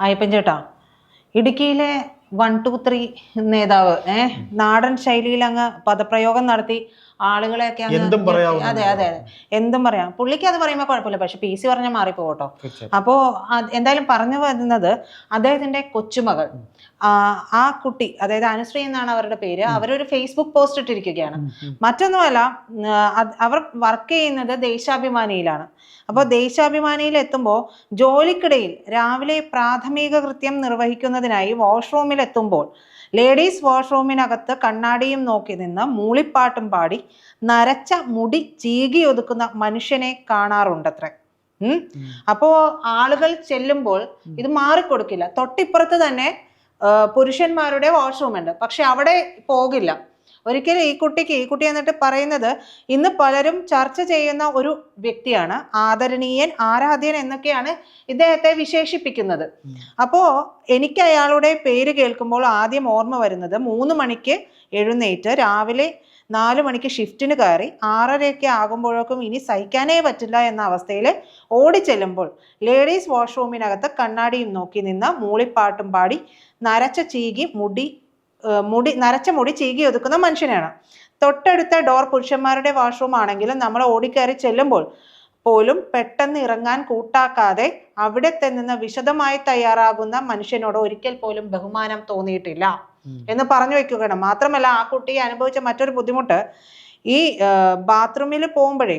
അയ്യപ്പൻ ചേട്ടാ ഇടുക്കിയിലെ one two three നേതാവ് ഏഹ് നാടൻ ശൈലിയിൽ അങ്ങ് പദപ്രയോഗം നടത്തി ആളുകളെയൊക്കെ അങ്ങ് എന്തും അതെ അതെ അതെ. എന്തും പറയാം. പുള്ളിക്ക് അത് പറയുമ്പോൾ കുഴപ്പമില്ല. പക്ഷെ പി സി പറഞ്ഞാൽ മാറിപ്പോട്ടോ അപ്പോൾ അപ്പോ എന്തായാലും പറഞ്ഞു വരുന്നത് അദ്ദേഹത്തിന്റെ കൊച്ചുമകൾ. ആ, ആ കുട്ടി അതായത് അനുശ്രീ എന്നാണ് അവരുടെ പേര് അവരൊരു ഫേസ്ബുക്ക് പോസ്റ്റ് ഇട്ടിരിക്കുകയാണ്. മറ്റൊന്നുമല്ല അവർ വർക്ക് ചെയ്യുന്നത് ദേശാഭിമാനിയിലാണ്. അപ്പോൾ ദേശാഭിമാനിയിൽ എത്തുമ്പോൾ ജോലിക്കിടയിൽ രാവിലെ പ്രാഥമിക കൃത്യം നിർവഹിക്കുന്നതിനായി വാഷ്റൂമിൽ എത്തുമ്പോൾ ലേഡീസ് വാഷ്റൂമിനകത്ത് കണ്ണാടിയും നോക്കി നിന്ന് മൂളിപ്പാട്ടും പാടി നരച്ച മുടി ചീകി ഒതുക്കുന്ന മനുഷ്യനെ കാണാറുണ്ടത്രേ. ഉം. അപ്പോ ആളുകൾ ചെല്ലുമ്പോൾ ഇത് മാറിക്കൊടുക്കില്ല. തൊട്ടിപ്പുറത്ത് തന്നെ പുരുഷന്മാരുടെ വാഷ്റൂം ഉണ്ട് പക്ഷെ അവിടെ പോകില്ല. ഒരിക്കലും ഈ കുട്ടിക്ക് ഈ കുട്ടി എന്നിട്ട് പറയുന്നത് ഇന്ന് പലരും ചർച്ച ചെയ്യുന്ന ഒരു വ്യക്തിയാണ് ആദരണീയൻ ആരാധ്യൻ എന്നൊക്കെയാണ് ഇദ്ദേഹത്തെ വിശേഷിപ്പിക്കുന്നത്. അപ്പോ എനിക്ക് അയാളുടെ പേര് കേൾക്കുമ്പോൾ ആദ്യം ഓർമ്മ വരുന്നത് മൂന്ന് മണിക്ക് എഴുന്നേറ്റ് രാവിലെ നാല് മണിക്ക് ഷിഫ്റ്റിന് കയറി ആറരയൊക്കെ ആകുമ്പോഴേക്കും ഇനി സഹിക്കാനേ പറ്റില്ല എന്ന അവസ്ഥയിൽ ഓടിച്ചെല്ലുമ്പോൾ ലേഡീസ് വാഷ്റൂമിനകത്ത് കണ്ണാടിയും നോക്കി നിന്ന് മൂളിപ്പാട്ടും പാടി നരച്ച ചീകി മുടി മുടി നരച്ച മുടി ചീകി ഒതുക്കുന്ന മനുഷ്യനാണ് തൊട്ടടുത്ത ഡോർ പുരുഷന്മാരുടെ വാഷ്റൂം ആണെങ്കിലും നമ്മൾ ഓടിക്കയറി ചെല്ലുമ്പോൾ പോലും പെട്ടെന്ന് ഇറങ്ങാൻ കൂട്ടാക്കാതെ അവിടെ നിന്ന് വിശദമായി തയ്യാറാകുന്ന മനുഷ്യനോട് ഒരിക്കൽ പോലും ബഹുമാനം തോന്നിയിട്ടില്ല. എന്ന് പറഞ്ഞു വെക്കുകയാണ്. മാത്രമല്ല ആ കുട്ടി അനുഭവിച്ച മറ്റൊരു ബുദ്ധിമുട്ട് ഈ ബാത്റൂമിൽ പോകുമ്പോഴേ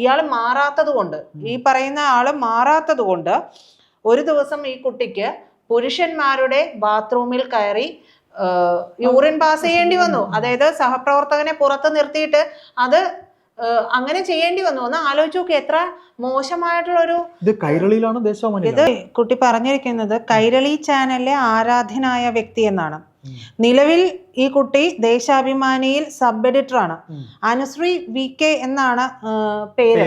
ഇയാൾ മാറാത്തത് കൊണ്ട് ഈ പറയുന്ന ആൾ മാറാത്തത് കൊണ്ട് ഒരു ദിവസം ഈ കുട്ടിക്ക് പുരുഷന്മാരുടെ ബാത്റൂമിൽ കയറി യൂറിൻ പാസ് ചെയ്യേണ്ടി വന്നു. അതായത് സഹപ്രവർത്തകനെ പുറത്ത് നിർത്തിയിട്ട് അത് അങ്ങനെ ചെയ്യേണ്ടി വന്നു. ഒന്ന് ആലോചിച്ചു നോക്കി എത്ര മോശമായിട്ടുള്ള ഒരു ഇത് കൈരളിയിലാണ് ഇത് കുട്ടി പറഞ്ഞിരിക്കുന്നത് കൈരളി ചാനലിലെ ആരാധ്യനായ വ്യക്തി എന്നാണ്. നിലവിൽ ഈ കുട്ടി ദേശാഭിമാനിയിൽ സബ് എഡിറ്റർ ആണ്. അനുശ്രീ വി കെ എന്നാണ് പേര്.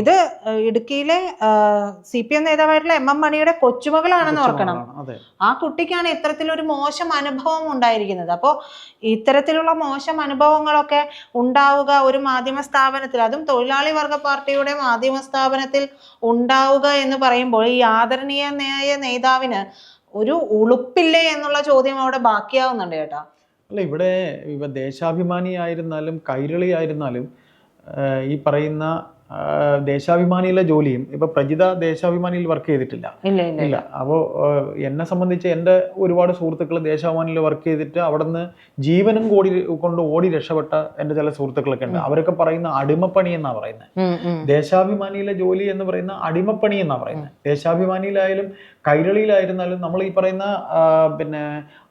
ഇത് ഇടുക്കിയിലെ സി പി എം നേതാവായിട്ടുള്ള എം എം മണിയുടെ കൊച്ചുമകളാണെന്ന് ഓർക്കണം. ആ കുട്ടിക്കാണ് ഇത്തരത്തിലൊരു മോശം അനുഭവം ഉണ്ടായിരിക്കുന്നത്. അപ്പോൾ ഇത്തരത്തിലുള്ള മോശം അനുഭവങ്ങളൊക്കെ ഉണ്ടാവുക ഒരു മാധ്യമ സ്ഥാപനത്തിൽ അതും തൊഴിലാളി വർഗ പാർട്ടിയുടെ മാധ്യമ സ്ഥാപനത്തിൽ ഉണ്ടാവുക എന്ന് പറയുമ്പോൾ ഈ ആദരണീയനായ നേതാവിന് ഒരു ഉളുപ്പില്ലേ എന്നുള്ള ചോദ്യം അവിടെ ബാക്കിയാവുന്നുണ്ട് ചേട്ടാ അല്ല ഇവിടെ ഇവ ദേശാഭിമാനി ആയിരുന്നാലും കൈരളി ആയിരുന്നാലും ഈ പറയുന്ന ദേശാഭിമാനിയിലെ ജോലിയും ഇപ്പൊ പ്രജിത ദേശാഭിമാനിയിൽ വർക്ക് ചെയ്തിട്ടില്ല. ഇല്ല അപ്പോ അപ്പോൾ എന്നെ സംബന്ധിച്ച് എന്റെ ഒരുപാട് സുഹൃത്തുക്കൾ ദേശാഭിമാനിയിൽ വർക്ക് ചെയ്തിട്ട് അവിടെ നിന്ന് ജീവനും കൂടി കൊണ്ട് ഓടി രക്ഷപ്പെട്ട എന്റെ ചില സുഹൃത്തുക്കളൊക്കെ ഉണ്ട്. അവരൊക്കെ പറയുന്ന അടിമപ്പണി എന്നാ പറയുന്നത്. ദേശാഭിമാനിയിലെ ജോലി എന്ന് പറയുന്ന അടിമപ്പണി എന്നാ പറയുന്നത് ദേശാഭിമാനിയിലായാലും കൈരളിയിലായിരുന്നാലും നമ്മൾ ഈ പറയുന്ന പിന്നെ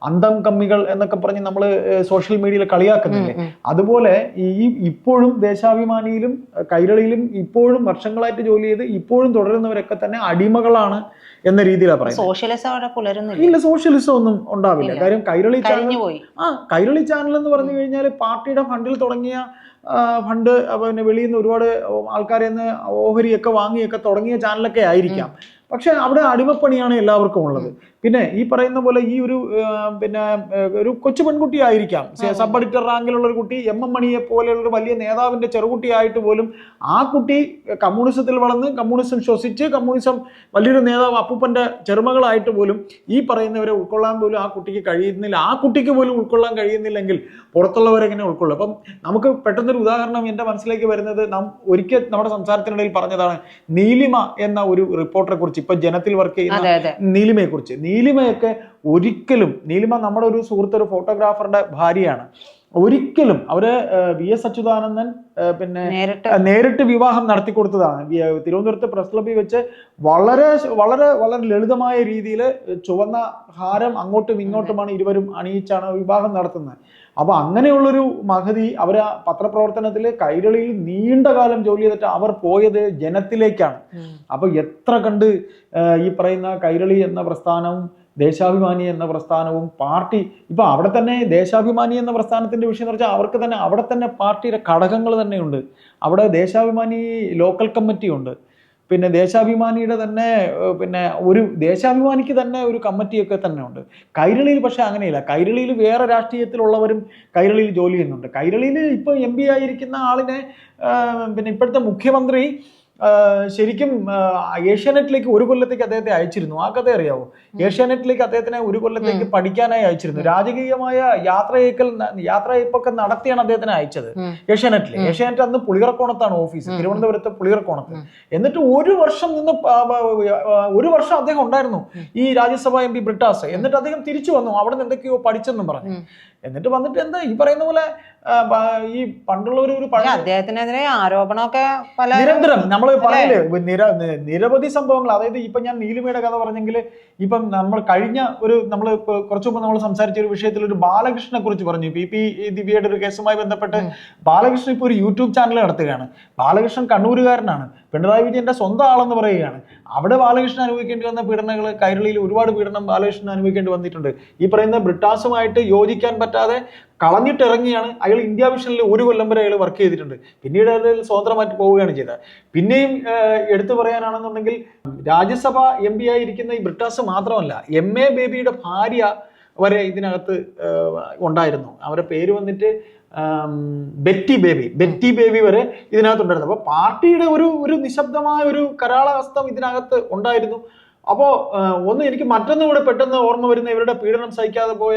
അന്തം കമ്മികൾ എന്നൊക്കെ പറഞ്ഞ് നമ്മൾ സോഷ്യൽ മീഡിയയിൽ കളിയാക്കുന്നില്ലേ. അതുപോലെ ഈ ഇപ്പോഴും ദേശാഭിമാനിയിലും കൈരളിയിലും ഇപ്പോഴും വർഷങ്ങളായിട്ട് ജോലി ചെയ്ത് ഇപ്പോഴും തുടരുന്നവരൊക്കെ തന്നെ അടിമകളാണ് എന്ന രീതിയിലാണ് പറയുന്നത്. സോഷ്യലിസം അവിടെ പുലരുന്നില്ല. ഇല്ല സോഷ്യലിസം ഒന്നും ഉണ്ടാവില്ല. കാര്യം കൈരളി ചാനൽ ആ കൈരളി ചാനൽ എന്ന് പറഞ്ഞു കഴിഞ്ഞാൽ പാർട്ടിയുടെ ഫണ്ടിൽ തുടങ്ങിയ ഫണ്ട് പിന്നെ വെളിയിൽ നിന്ന് ഒരുപാട് ആൾക്കാരെ നിന്ന് ഓഹരിയൊക്കെ വാങ്ങിയൊക്കെ തുടങ്ങിയ ചാനലൊക്കെ ആയിരിക്കാം. പക്ഷെ അവിടെ അടിമപ്പണിയാണ് എല്ലാവർക്കും ഉള്ളത്. പിന്നെ ഈ പറയുന്ന പോലെ ഈ ഒരു പിന്നെ ഒരു കൊച്ചു പെൺകുട്ടി ആയിരിക്കാം. സബ് എഡിറ്റർ റാങ്കിലുള്ള ഒരു കുട്ടി എം എം മണിയെ പോലെയുള്ള ഒരു വലിയ നേതാവിന്റെ ചെറുകുട്ടിയായിട്ട് പോലും ആ കുട്ടി കമ്മ്യൂണിസത്തിൽ വളർന്ന് കമ്മ്യൂണിസം ശ്വസിച്ച് കമ്മ്യൂണിസം വലിയൊരു നേതാവ് അപ്പൂപ്പന്റെ ചെറുമകളായിട്ട് പോലും ഈ പറയുന്നവരെ ഉൾക്കൊള്ളാൻ പോലും ആ കുട്ടിക്ക് കഴിയുന്നില്ല. ആ കുട്ടിക്ക് പോലും ഉൾക്കൊള്ളാൻ കഴിയുന്നില്ലെങ്കിൽ പുറത്തുള്ളവരെങ്ങനെ ഉൾക്കൊള്ളും? അപ്പം നമുക്ക് പെട്ടെന്നൊരു ഉദാഹരണം എന്റെ മനസ്സിലേക്ക് വരുന്നത് നാം ഒരിക്കൽ നമ്മുടെ സംസാരത്തിനിടയിൽ പറഞ്ഞതാണ് നീലിമ എന്ന ഒരു റിപ്പോർട്ടറെ കുറിച്ച് ഇപ്പൊ ജനത്തിൽ വർക്ക് ചെയ്യുന്ന നീലിമയെ കുറിച്ച് നീലിമയൊക്കെ ഒരിക്കലും നീലിമ നമ്മുടെ ഒരു സുഹൃത്ത് ഒരു ഫോട്ടോഗ്രാഫറുടെ ഭാര്യയാണ്. ഒരിക്കലും അവർ വി എസ് അച്യുതാനന്ദൻ പിന്നെ നേരിട്ട് വിവാഹം നടത്തി കൊടുത്തതാണ് തിരുവനന്തപുരത്ത് പ്രസ് ക്ലബിൽ വെച്ച് വളരെ വളരെ വളരെ ലളിതമായ രീതിയിൽ ചുവന്ന ഹാരം അങ്ങോട്ടും ഇങ്ങോട്ടുമാണ് ഇരുവരും അണിയിച്ചാണ് വിവാഹം നടത്തുന്നത്. അപ്പൊ അങ്ങനെയുള്ളൊരു മഹതി അവർ ആ പത്രപ്രവർത്തനത്തിൽ കൈരളിയിൽ നീണ്ട കാലം ജോലി ചെയ്തിട്ട് അവർ പോയത് ജനത്തിലേക്കാണ്. അപ്പൊ എത്ര കണ്ട് ഈ പറയുന്ന കൈരളി എന്ന പ്രസ്ഥാനവും ദേശാഭിമാനി എന്ന പ്രസ്ഥാനവും പാർട്ടി ഇപ്പൊ അവിടെ തന്നെ ദേശാഭിമാനി എന്ന പ്രസ്ഥാനത്തിന്റെ വിഷയം എന്ന് വെച്ചാൽ അവർക്ക് തന്നെ അവിടെ തന്നെ പാർട്ടിയുടെ ഘടകങ്ങൾ തന്നെയുണ്ട്. അവിടെ ദേശാഭിമാനി ലോക്കൽ കമ്മിറ്റി ഉണ്ട്. പിന്നെ ദേശാഭിമാനിയുടെ തന്നെ പിന്നെ ഒരു ദേശാഭിമാനിക്ക് തന്നെ ഒരു കമ്മിറ്റിയൊക്കെ തന്നെ ഉണ്ട്. കൈരളിയിൽ പക്ഷേ അങ്ങനെയില്ല. കൈരളിയിൽ വേറെ രാഷ്ട്രീയത്തിലുള്ളവരും കൈരളിയിൽ ജോലി ചെയ്യുന്നുണ്ട്. കൈരളിയിൽ ഇപ്പോൾ എം ആയിരിക്കുന്ന ആളിനെ പിന്നെ ഇപ്പോഴത്തെ മുഖ്യമന്ത്രി ശരിക്കും ഏഷ്യാനെറ്റിലേക്ക് ഒരു കൊല്ലത്തേക്ക് അദ്ദേഹത്തെ അയച്ചിരുന്നു. ആ കഥ അറിയാവോ? ഏഷ്യാനെറ്റിലേക്ക് അദ്ദേഹത്തിനെ ഒരു കൊല്ലത്തേക്ക് പഠിക്കാനായി അയച്ചിരുന്നു. രാജകീയമായ യാത്രയേക്കൽ യാത്രയപ്പൊക്കെ നടത്തിയാണ് അദ്ദേഹത്തിനെ അയച്ചത്. ഏഷ്യാനെറ്റിൽ ഏഷ്യാനെറ്റ് അന്ന് പുളിയറക്കോണത്താണ് ഓഫീസ് തിരുവനന്തപുരത്ത് പുളിയറക്കോണത്ത് എന്നിട്ട് ഒരു വർഷം നിന്ന് ഒരു വർഷം അദ്ദേഹം ഉണ്ടായിരുന്നു ഈ രാജ്യസഭ എം പി ബ്രിട്ടാസ്. എന്നിട്ട് അദ്ദേഹം തിരിച്ചു വന്നു. അവിടെ നിന്ന് എന്തൊക്കെയോ പഠിച്ചെന്നും പറഞ്ഞു. എന്നിട്ട് വന്നിട്ട് എന്താ ഈ പറയുന്ന പോലെ ഈ പണ്ടുള്ള ഒരു അദ്ദേഹത്തിനെതിരെ ആരോപണമൊക്കെ നിരന്തരം നമ്മൾ പറയില്ലേ നിര നിരവധി സംഭവങ്ങൾ. അതായത് ഇപ്പൊ ഞാൻ നീലിമയുടെ കഥ പറഞ്ഞെങ്കിൽ ഇപ്പം നമ്മൾ കഴിഞ്ഞ ഒരു നമ്മൾ കുറച്ചു മുമ്പ് നമ്മൾ സംസാരിച്ച ഒരു വിഷയത്തിൽ ഒരു ബാലകൃഷ്ണനെ കുറിച്ച് പറഞ്ഞു. പി പി ദിവ്യയുടെ ഒരു കേസുമായി ബന്ധപ്പെട്ട് ബാലകൃഷ്ണൻ ഇപ്പൊ ഒരു യൂട്യൂബ് ചാനൽ നടത്തുകയാണ്. ബാലകൃഷ്ണൻ കണ്ണൂരുകാരനാണ്. പിണറായി വിജയന്റെ സ്വന്തം ആളെന്ന് പറയുകയാണ്. അവിടെ ബാലകൃഷ്ണൻ അനുഭവിക്കേണ്ടി വന്ന പീഡനങ്ങൾ കൈരളിയിൽ ഒരുപാട് പീഡനം ബാലകൃഷ്ണൻ അനുഭവിക്കേണ്ടി വന്നിട്ടുണ്ട്. ഈ പറയുന്ന ബ്രിട്ടാസുമായിട്ട് യോജിക്കാൻ പറ്റാതെ കളഞ്ഞിട്ടിറങ്ങിയാണ് അയാൾ ഇന്ത്യ വിഷനിൽ ഒരു കൊല്ലം വരെ അയാൾ വർക്ക് ചെയ്തിട്ടുണ്ട്. പിന്നീട് അതിൽ സ്വതന്ത്രമായിട്ട് പോവുകയാണ് ചെയ്തത്. പിന്നെയും എടുത്തു പറയാനാണെന്നുണ്ടെങ്കിൽ രാജ്യസഭ എം പി ആയിരിക്കുന്ന ഈ ബ്രിട്ടാസ് മാത്രമല്ല എം എ ബേബിയുടെ ഭാര്യ വരെ ഇതിനകത്ത് ഉണ്ടായിരുന്നു. അവരുടെ പേര് വന്നിട്ട് ബെറ്റി ബേബി. ബെറ്റി ബേബി വരെ ഇതിനകത്തുണ്ടായിരുന്നു. അപ്പൊ പാർട്ടിയുടെ ഒരു ഒരു നിശബ്ദമായ ഒരു കരാളഹസ്തം ഇതിനകത്ത് ഉണ്ടായിരുന്നു. അപ്പോ ഒന്ന് എനിക്ക് മറ്റൊന്നും കൂടെ പെട്ടെന്ന് ഓർമ്മ വരുന്ന ഇവരുടെ പീഡനം സഹിക്കാതെ പോയ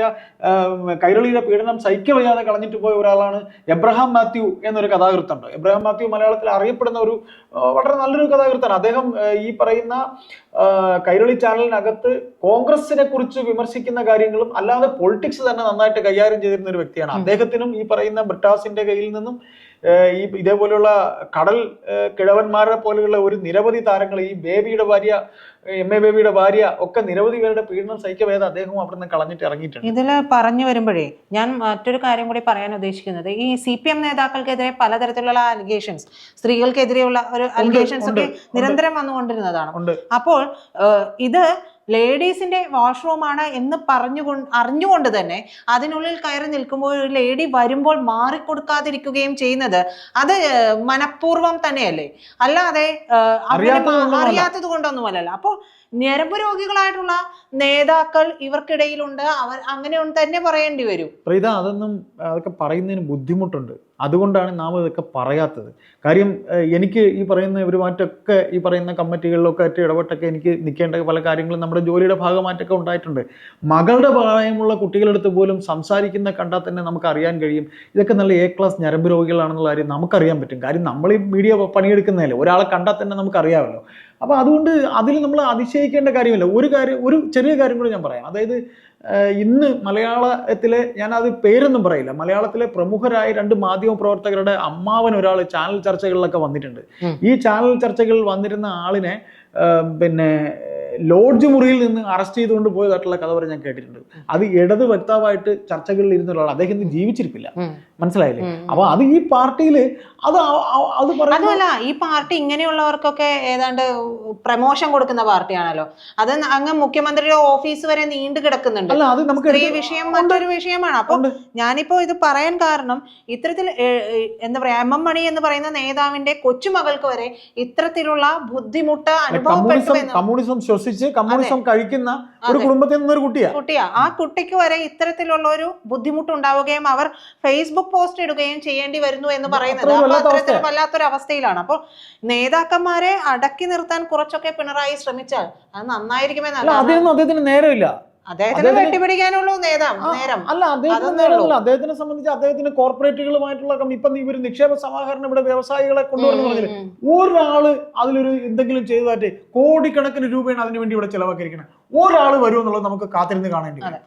കൈരളിയുടെ പീഡനം സഹിക്കവയ്യാതെ കളഞ്ഞിട്ട് പോയ ഒരാളാണ് എബ്രഹാം മാത്യു എന്നൊരു കഥാകൃത്തുണ്ട്. എബ്രഹാം മാത്യു മലയാളത്തിൽ അറിയപ്പെടുന്ന ഒരു വളരെ നല്ലൊരു കഥാകൃത്താണ്. അദ്ദേഹം ഈ പറയുന്ന കൈരളി ചാനലിനകത്ത് കോൺഗ്രസിനെ കുറിച്ച് വിമർശിക്കുന്ന കാര്യങ്ങളും അല്ലാതെ പൊളിറ്റിക്സ് തന്നെ നന്നായിട്ട് കൈകാര്യം ചെയ്തിരുന്ന ഒരു വ്യക്തിയാണ്. അദ്ദേഹത്തിനും ഈ പറയുന്ന ബ്രിട്ടാസിന്റെ കയ്യിൽ നിന്നും ഈ ഇതേപോലെയുള്ള കടൽ കിഴവന്മാരെ പോലെയുള്ള ഒരു നിരവധി താരങ്ങൾ ഈ ബേബിയുടെ ഭാര്യ എം എ ബേബിയുടെ ഭാര്യ ഒക്കെ നിരവധി പേരുടെ പീഡനം സഹിക്കവേദ അദ്ദേഹം അവിടെ നിന്ന് കളഞ്ഞിട്ട് ഇറങ്ങിയിട്ടുണ്ട്. ഇതിൽ പറഞ്ഞു വരുമ്പോഴേ ഞാൻ മറ്റൊരു കാര്യം കൂടി പറയാൻ ഉദ്ദേശിക്കുന്നത്. ഈ സി പി എം നേതാക്കൾക്കെതിരെ പലതരത്തിലുള്ള അലിഗേഷൻസ് സ്ത്രീകൾക്കെതിരെയുള്ള ഒരു അലിഗേഷൻസ് ഒക്കെ. നിരന്തരം വന്നുകൊണ്ടിരുന്നതാണ്. അപ്പോൾ ഇത് ലേഡീസിന്റെ വാഷ്റൂമാണ് എന്ന് പറഞ്ഞുകൊണ്ട് അറിഞ്ഞുകൊണ്ട് തന്നെ അതിനുള്ളിൽ കയറി നിൽക്കുമ്പോൾ ഒരു ലേഡി വരുമ്പോൾ മാറിക്കൊടുക്കാതിരിക്കുകയും ചെയ്യുന്നത്. അത് മനഃപൂർവം തന്നെയല്ലേ? അല്ലാതെ. അറിയാത്തത് കൊണ്ടൊന്നുമല്ലല്ലോ. അപ്പോൾ ഞരമ്പ് രോഗികളായിട്ടുള്ള നേതാക്കൾ ഇവർക്കിടയിലുണ്ട്. അവർ അങ്ങനെ തന്നെ പറയേണ്ടി വരും. പ്രീത അതൊന്നും അതൊക്കെ പറയുന്നതിന് ബുദ്ധിമുട്ടുണ്ട്. അതുകൊണ്ടാണ് നാം ഇതൊക്കെ പറയാത്തത്. കാര്യം എനിക്ക് ഈ പറയുന്ന ഇവരുമായിട്ടൊക്കെ ഈ പറയുന്ന കമ്മിറ്റികളിലൊക്കെ ആയിട്ട് ഇടപെട്ടൊക്കെ എനിക്ക് നിൽക്കേണ്ട പല കാര്യങ്ങളും നമ്മുടെ ജോലിയുടെ ഭാഗമായിട്ടൊക്കെ ഉണ്ടായിട്ടുണ്ട്. മകളുടെ പ്രായമുള്ള കുട്ടികളെടുത്ത് പോലും സംസാരിക്കുന്ന കണ്ടാൽ തന്നെ നമുക്ക് അറിയാൻ കഴിയും. ഇതൊക്കെ നല്ല എ ക്ലാസ് ഞരമ്പ് രോഗികളാണെന്നുള്ള കാര്യം നമുക്കറിയാൻ പറ്റും. കാര്യം നമ്മൾ ഈ മീഡിയ പണിയെടുക്കുന്നതല്ലേ? ഒരാളെ കണ്ടാൽ തന്നെ നമുക്കറിയാമല്ലോ. അപ്പോൾ അതുകൊണ്ട് അതിൽ നമ്മൾ അതിശയിക്കേണ്ട കാര്യമില്ല. ഒരു കാര്യം ഒരു ചെറിയ കാര്യം കൂടി ഞാൻ പറയാം. അതായത് ഇന്ന് മലയാളത്തിലെ ഞാൻ അത് പേരൊന്നും പറയില്ല. മലയാളത്തിലെ പ്രമുഖരായ രണ്ട് മാധ്യമ പ്രവർത്തകരുടെ അമ്മാവൻ ഒരാൾ ചാനൽ ചർച്ചകളിലൊക്കെ വന്നിട്ടുണ്ട്. ഈ ചാനൽ ചർച്ചകളിൽ വന്നിരുന്ന ആളിനെ പിന്നെ ലോഡ്ജ് മുറിയിൽ നിന്ന് അറസ്റ്റ് ചെയ്തുകൊണ്ട് പോയതായിട്ടുള്ള കഥ വരെ ഞാൻ കേട്ടിട്ടുണ്ട്. അത് ഇടത് വക്താവായിട്ട് ചർച്ചകളിൽ ഇരുന്ന ഒരാൾ അദ്ദേഹം ഇന്ന് ജീവിച്ചിരിപ്പില്ല. മനസ്സിലായില്ലേ. അപ്പൊ അത് ഈ പാർട്ടിയിൽ അത് അത് പറയുന്നത് അതുമല്ല ഈ പാർട്ടി ഇങ്ങനെയുള്ളവർക്കൊക്കെ ഏതാണ്ട് പ്രമോഷൻ കൊടുക്കുന്ന പാർട്ടിയാണല്ലോ. അത് അങ്ങ് മുഖ്യമന്ത്രിയുടെ ഓഫീസ് വരെ നീണ്ടു കിടക്കുന്നുണ്ട്. അല്ല അത് നമുക്ക് സ്ത്രീ വിഷയം മറ്റൊരു വിഷയമാണ്. അപ്പൊ. ഞാനിപ്പോ ഇത് പറയാൻ കാരണം ഇത്തരത്തിൽ എന്താ പറയാ എം എം മണി എന്ന് പറയുന്ന നേതാവിന്റെ കൊച്ചുമകൾക്ക് വരെ ഇത്തരത്തിലുള്ള ബുദ്ധിമുട്ട് അനുഭവപ്പെട്ടു കമ്മ്യൂണിസം ശ്വസിച്ച് കമ്മ്യൂണിസം കഴിക്കുന്ന ഒരു. കുടുംബത്തിൽ നിന്നൊരു കുട്ടിയാ. കുട്ടിയാ. ആ കുട്ടിക്ക് വരെ ഇത്തരത്തിലുള്ള ഒരു ബുദ്ധിമുട്ട് ഉണ്ടാവുകയും അവർ ഫേസ്ബുക്ക് പോസ്റ്റ് ഇടുകയും ചെയ്യേണ്ടി വരുന്നു എന്ന് പറയുന്നത്. അപ്പൊ അത്തരത്തിൽ. വല്ലാത്തൊരു അവസ്ഥയിലാണ് അപ്പോൾ നേതാക്കന്മാരെ അടക്കി നിർത്താൻ കുറച്ചൊക്കെ പിണറായി ശ്രമിച്ചാൽ അത് നന്നായിരിക്കുമെന്നല്ല അദ്ദേഹത്തിന് നേരമില്ല. അദ്ദേഹത്തിന് അദ്ദേഹത്തിന് വെട്ടിപ്പിടിക്കാനുള്ളൂ നേതാം നേരം. അല്ല അദ്ദേഹത്തിന് അതൊന്നേ നേരമില്ല. അദ്ദേഹത്തിനെ സംബന്ധിച്ച് അദ്ദേഹത്തിന് കോർപ്പറേറ്റുകളുമായിട്ടുള്ള ഇപ്പൊ ഇവർ നിക്ഷേപ സമാഹരണം ഇവിടെ വ്യവസായികളെ കൊണ്ടുവരുന്ന പറഞ്ഞില്ലേ. ഒരാൾ അതിലൊരു എന്തെങ്കിലും ചെയ്തതായിട്ട് കോടിക്കണക്കിന് രൂപയാണ് അതിനു വേണ്ടി ഇവിടെ ചെലവാക്കിയിരിക്കുന്നത്. ഒരാൾ വരുമെന്നുള്ളത് നമുക്ക് കാത്തിരുന്ന് കാണേണ്ടി വരും.